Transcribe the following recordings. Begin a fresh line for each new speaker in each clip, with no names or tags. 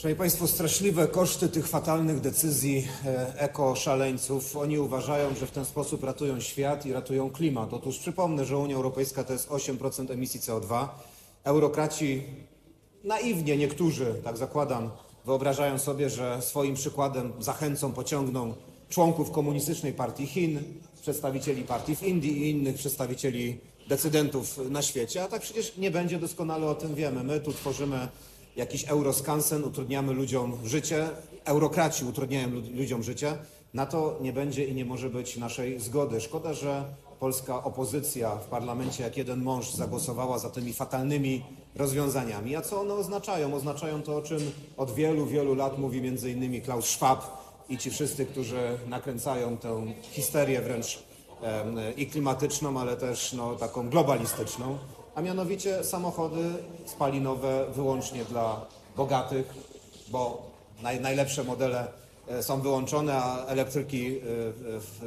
Szanowni Państwo, straszliwe koszty tych fatalnych decyzji e, eko-szaleńców. Oni uważają, że w ten sposób ratują świat i ratują klimat. Otóż przypomnę, że Unia Europejska to jest 8% emisji CO2. Eurokraci naiwnie niektórzy, tak zakładam, wyobrażają sobie, że swoim przykładem zachęcą, pociągną członków komunistycznej partii Chin, przedstawicieli partii w Indii i innych przedstawicieli decydentów na świecie. A tak przecież nie będzie, doskonale o tym wiemy. My tu tworzymy jakiś euroskansen, utrudniamy ludziom życie, eurokraci utrudniają lu- ludziom życie. Na to nie będzie i nie może być naszej zgody. Szkoda, że polska opozycja w parlamencie jak jeden mąż zagłosowała za tymi fatalnymi rozwiązaniami. A co one oznaczają? Oznaczają to, o czym od wielu, wielu lat mówi między innymi Klaus Schwab i ci wszyscy, którzy nakręcają tę histerię wręcz i klimatyczną, ale też no, taką globalistyczną, a mianowicie samochody spalinowe wyłącznie dla bogatych, bo naj, najlepsze modele e, są wyłączone, a elektryki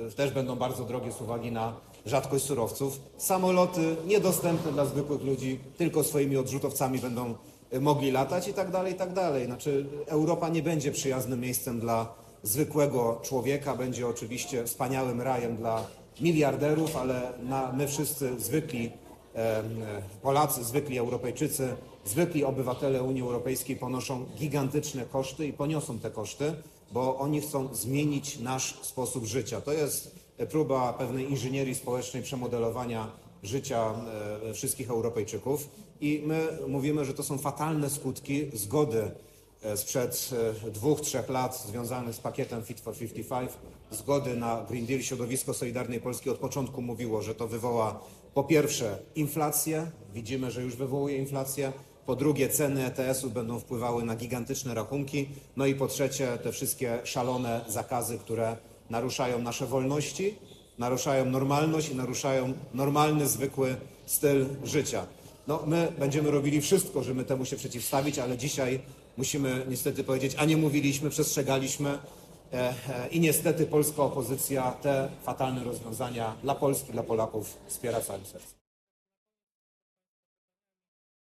e, też będą bardzo drogie z uwagi na rzadkość surowców. Samoloty niedostępne dla zwykłych ludzi, tylko swoimi odrzutowcami będą e, mogli latać i tak dalej, i tak dalej. Znaczy Europa nie będzie przyjaznym miejscem dla zwykłego człowieka, będzie oczywiście wspaniałym rajem dla miliarderów, ale na, my wszyscy zwykli Polacy, zwykli Europejczycy, zwykli obywatele Unii Europejskiej ponoszą gigantyczne koszty i poniosą te koszty, bo oni chcą zmienić nasz sposób życia. To jest próba pewnej inżynierii społecznej przemodelowania życia wszystkich Europejczyków i my mówimy, że to są fatalne skutki zgody sprzed e, dwóch, trzech lat związanych z pakietem Fit for 55, zgody na Green Deal. Środowisko Solidarnej Polski od początku mówiło, że to wywoła po pierwsze inflację, widzimy, że już wywołuje inflację, po drugie ceny ETS-ów będą wpływały na gigantyczne rachunki, no i po trzecie te wszystkie szalone zakazy, które naruszają nasze wolności, naruszają normalność i naruszają normalny, zwykły styl życia. No, my będziemy robili wszystko, żeby temu się przeciwstawić, ale dzisiaj musimy niestety powiedzieć, a nie mówiliśmy, przestrzegaliśmy e, e, i niestety polska opozycja te fatalne rozwiązania dla Polski, dla Polaków wspiera całym sercem.